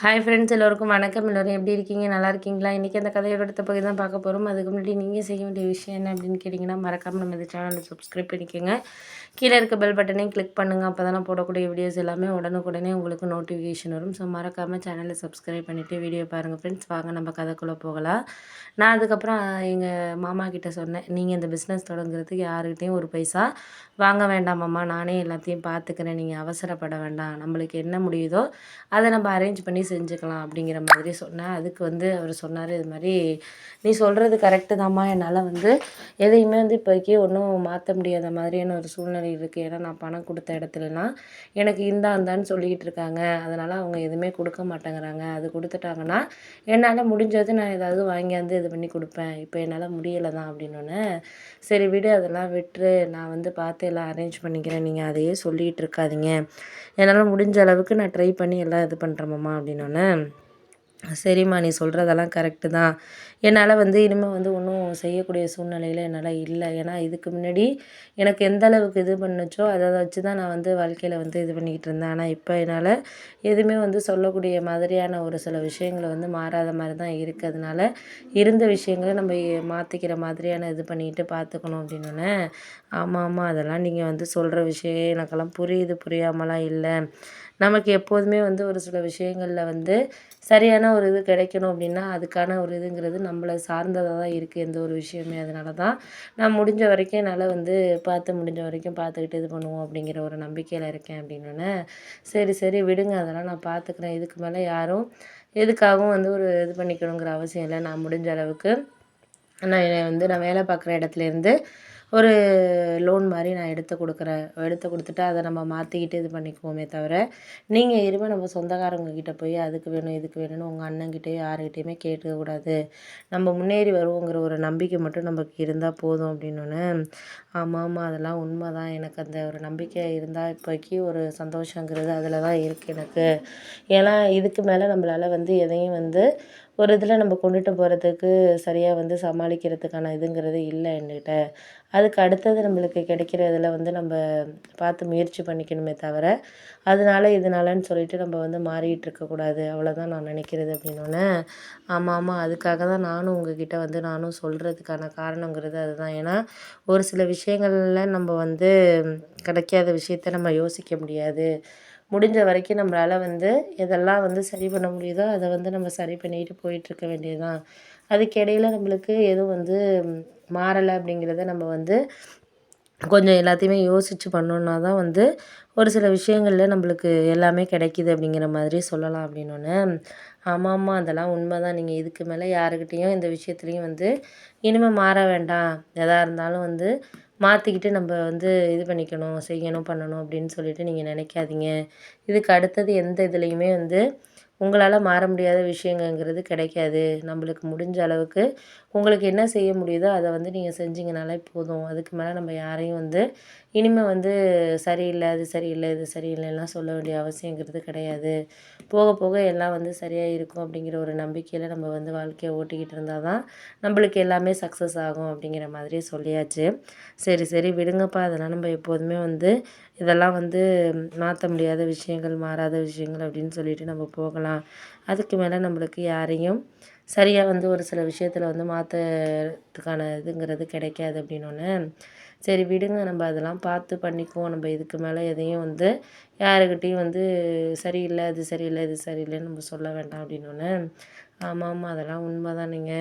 Hi friends எல்லோருக்கும் வணக்கம். எல்லோரும் எப்படி இருக்கீங்க? நல்லா இருக்கீங்களா? இன்றைக்கி அந்த கதையோட அடுத்த பகுதி தான் பார்க்க போகிறோம் அதுக்கு முன்னாடி நீங்கள் செய்ய வேண்டிய விஷயம் என்ன அப்படின்னு கேட்டிங்கன்னா மறக்காமல் நம்ம இந்த சேனலை சப்ஸ்கிரைப் பண்ணிக்கோங்க. கீழே இருக்க பெல் பட்டனையும் கிளிக் பண்ணுங்கள் அப்போ தான் போடக்கூடிய வீடியோஸ் எல்லாமே உடனுக்குடனே உங்களுக்கு நோட்டிஃபிகேஷன் வரும். ஸோ மறக்காமல் சேனலை சப்ஸ்கிரைப் பண்ணிவிட்டு வீடியோ பாருங்கள் ஃப்ரெண்ட்ஸ் வாங்க நம்ம கதைக்குள்ளே போகலாம். நான் அதுக்கப்புறம் எங்கள் மாமா கிட்டே சொன்னேன். நீங்கள் இந்த பிஸ்னஸ் தொடங்குறதுக்கு யாருக்கிட்டேயும் ஒரு பைசா வாங்க வேண்டாம் மாமா. நானே எல்லாத்தையும் பார்த்துக்கிறேன். நீங்கள் அவசரப்பட வேண்டாம். நம்மளுக்கு என்ன முடியுதோ அதை நம்ம அரேஞ்ச் பண்ணி செஞ்சுக்கலாம் அப்படிங்கிற மாதிரி சொன்னேன் அதுக்கு வந்து அவர் சொன்னார் இது மாதிரி நீ சொல்கிறது கரெக்டு தாம்மா என்னால் வந்து எதையுமே வந்து இப்போதைக்கு ஒன்றும் மாற்ற முடியாத மாதிரியான ஒரு சூழ்நிலை இருக்குது ஏன்னா நான் பணம் கொடுத்த இடத்துலலாம் எனக்கு இந்தாந்தான்னு சொல்லிக்கிட்டு இருக்காங்க. அதனால் அவங்க எதுவுமே கொடுக்க மாட்டேங்கிறாங்க. அது கொடுத்துட்டாங்கன்னா என்னால் முடிஞ்சது நான் ஏதாவது வாங்கியாந்து இது பண்ணி கொடுப்பேன். இப்போ என்னால் முடியலை தான் அப்படின்னோடனே சரி விடு அதெல்லாம் விட்டுரு. நான் வந்து பார்த்து எல்லாம் அரேஞ்ச் பண்ணிக்கிறேன். நீங்கள் அதையே சொல்லிகிட்டு இருக்காதீங்க. என்னால் முடிஞ்ச அளவுக்கு நான் ட்ரை பண்ணி எல்லாம் இது பண்ணுறேம்மா அப்படின்னோடனே சரிம்மா நீ சொல்கிறதெல்லாம் கரெக்டு தான். என்னால் வந்து இனிமேல் வந்து ஒன்றும் செய்யக்கூடிய சூழ்நிலையில் என்னால் இல்லை. ஏன்னா இதுக்கு முன்னாடி எனக்கு எந்த அளவுக்கு இது பண்ணுச்சோ அதை வச்சு தான் நான் வந்து வாழ்க்கையில் வந்து இது பண்ணிக்கிட்டு இருந்தேன். ஆனால் இப்போ என்னால் எதுவுமே வந்து சொல்லக்கூடிய மாதிரியான ஒரு சில விஷயங்களை வந்து மாறாத மாதிரி தான் இருக்கிறதுனால இருந்த விஷயங்களை நம்ம மாற்றிக்கிற மாதிரியான இது பண்ணிக்கிட்டு பார்த்துக்கணும் அப்படின்னோடனே ஆமாம் ஆமாம் அதெல்லாம் நீங்கள் வந்து சொல்கிற விஷயம் எனக்கெல்லாம் புரியுது புரியாமலாம் இல்லை. நமக்கு எப்போதுமே வந்து ஒரு சில விஷயங்களில் வந்து சரியான ஒரு இது கிடைக்கணும் அப்படின்னா அதுக்கான ஒரு இதுங்கிறது நம்மளை சார்ந்ததாக தான் இருக்குது எந்த ஒரு விஷயமே. அதனால தான் நான் முடிஞ்ச வரைக்கும் என்னால் வந்து பார்த்து முடிஞ்ச வரைக்கும் பார்த்துக்கிட்டு இது பண்ணுவோம் அப்படிங்கிற ஒரு நம்பிக்கையில் இருக்கேன் அப்படின்னோடனே சரி சரி விடுங்க. அதெல்லாம் நான் பார்த்துக்குறேன். இதுக்கு மேலே யாரும் எதுக்காகவும் வந்து ஒரு இது பண்ணிக்கணுங்கிற அவசியம் இல்லை. நான் முடிஞ்ச அளவுக்கு நான் என்னை வந்து நான் வேலை பார்க்குற இடத்துலேருந்து ஒரு லோன் மாதிரி நான் எடுத்து கொடுக்குறேன். எடுத்து கொடுத்துட்டு அதை நம்ம மாற்றிக்கிட்டு இது பண்ணிக்குவோமே தவிர நீங்கள் இருமே நம்ம சொந்தக்காரங்க கிட்டே போய் அதுக்கு வேணும் இதுக்கு வேணும்னு உங்கள் அண்ணன்கிட்டயோ யாருக்கிட்டேயுமே கேட்கக்கூடாது நம்ம முன்னேறி வருவோங்கிற ஒரு நம்பிக்கை மட்டும் நமக்கு இருந்தால் போதும் அப்படின்னு ஆமாம் ஆமாம் அதெல்லாம் உண்மை தான் எனக்கு அந்த ஒரு நம்பிக்கை இருந்தால் இப்போக்கி ஒரு சந்தோஷங்கிறது அதில் தான் இருக்குது எனக்கு. ஏன்னா இதுக்கு மேலே நம்மளால் வந்து எதையும் வந்து ஒரு இதில் நம்ம கொண்டுட்டு போகிறதுக்கு சரியாக வந்து சமாளிக்கிறதுக்கான இதுங்கிறது இல்லை என்கிட்ட. அதுக்கு அடுத்தது நம்மளுக்கு கிடைக்கிற இதில் வந்து நம்ம பார்த்து முயற்சி பண்ணிக்கணுமே தவிர அதனால இதனாலன்னு சொல்லிட்டு நம்ம வந்து மாறிக்கிட்டு இருக்கக்கூடாது அவ்வளோதான் நான் நினைக்கிறது அப்படின்னோடனே ஆமாம் ஆமாம் அதுக்காக தான் நானும் உங்ககிட்ட வந்து நானும் சொல்கிறதுக்கான காரணங்கிறது அதுதான். ஏன்னா ஒரு சில விஷயங்களில் நம்ம வந்து கிடைக்காத விஷயத்த நம்ம யோசிக்க முடியாது. முடிஞ்ச வரைக்கும் நம்மளால் வந்து எதெல்லாம் வந்து சரி பண்ண முடியுதோ அதை வந்து நம்ம சரி பண்ணிட்டு போயிட்டுருக்க வேண்டியது தான் அதுக்கிடையில் நம்மளுக்கு எதுவும் வந்து மாறலை அப்படிங்கிறத நம்ம வந்து கொஞ்சம் எல்லாத்தையுமே யோசித்து பண்ணோன்னா தான் வந்து ஒரு சில விஷயங்களில் நம்மளுக்கு எல்லாமே கிடைக்கிது அப்படிங்கிற மாதிரி சொல்லலாம் அப்படின்னோடனே ஆமாம் ஆமாம் அதெல்லாம் உண்மை தான் நீங்கள் இதுக்கு மேலே யாருக்கிட்டேயும் இந்த விஷயத்துலையும் வந்து இனிமேல் மாற வேண்டாம். எதாக இருந்தாலும் வந்து மாற்றிக்கிட்டு நம்ம வந்து இது பண்ணிக்கணும் செய்யணும் பண்ணணும் அப்படின்னு சொல்லிட்டு நீங்கள் நினைக்காதீங்க. இதுக்கு அடுத்தது எந்த இதுலேயுமே வந்து உங்களால் மாற முடியாத விஷயங்கங்கிறது கிடைக்காது. நம்மளுக்கு முடிஞ்ச அளவுக்கு உங்களுக்கு என்ன செய்ய முடியுதோ அதை வந்து நீங்கள் செஞ்சிங்கனாலே போதும். அதுக்கு மேலே நம்ம யாரையும் வந்து இனிமேல் வந்து சரியில்லை அது சரியில்லை இது சரியில்லைலாம் சொல்ல வேண்டிய அவசியங்கிறது கிடையாது. போக போக எல்லாம் வந்து சரியாக இருக்கும் அப்படிங்கிற ஒரு நம்பிக்கையில் நம்ம வந்து வாழ்க்கையை ஓட்டிக்கிட்டு இருந்தால் தான் நம்மளுக்கு எல்லாமே சக்ஸஸ் ஆகும் அப்படிங்கிற மாதிரி சொல்லியாச்சு. சரி சரி விடுங்கப்பா. அதெல்லாம் நம்ம எப்போதுமே வந்து இதெல்லாம் வந்து மாற்ற முடியாத விஷயங்கள் மாறாத விஷயங்கள் அப்படின்னு சொல்லிட்டு நம்ம போகலாம். அதுக்கு மேலே நம்மளுக்கு யாரையும் சரியாக வந்து ஒரு சில விஷயத்தில் வந்து மாற்றுறதுக்கான இதுங்கிறது கிடைக்காது அப்படின்னோடனே சரி விடுங்க நம்ம அதெல்லாம் பார்த்து பண்ணிக்குவோம். நம்ம இதுக்கு மேலே எதையும் வந்து யாருக்கிட்டேயும் வந்து சரியில்லை அது சரியில்லை இது சரியில்லைன்னு நம்ம சொல்ல வேண்டாம் அப்படின்னோடனே ஆமாம் ஆமாம் அதெல்லாம் உண்மை தானுங்க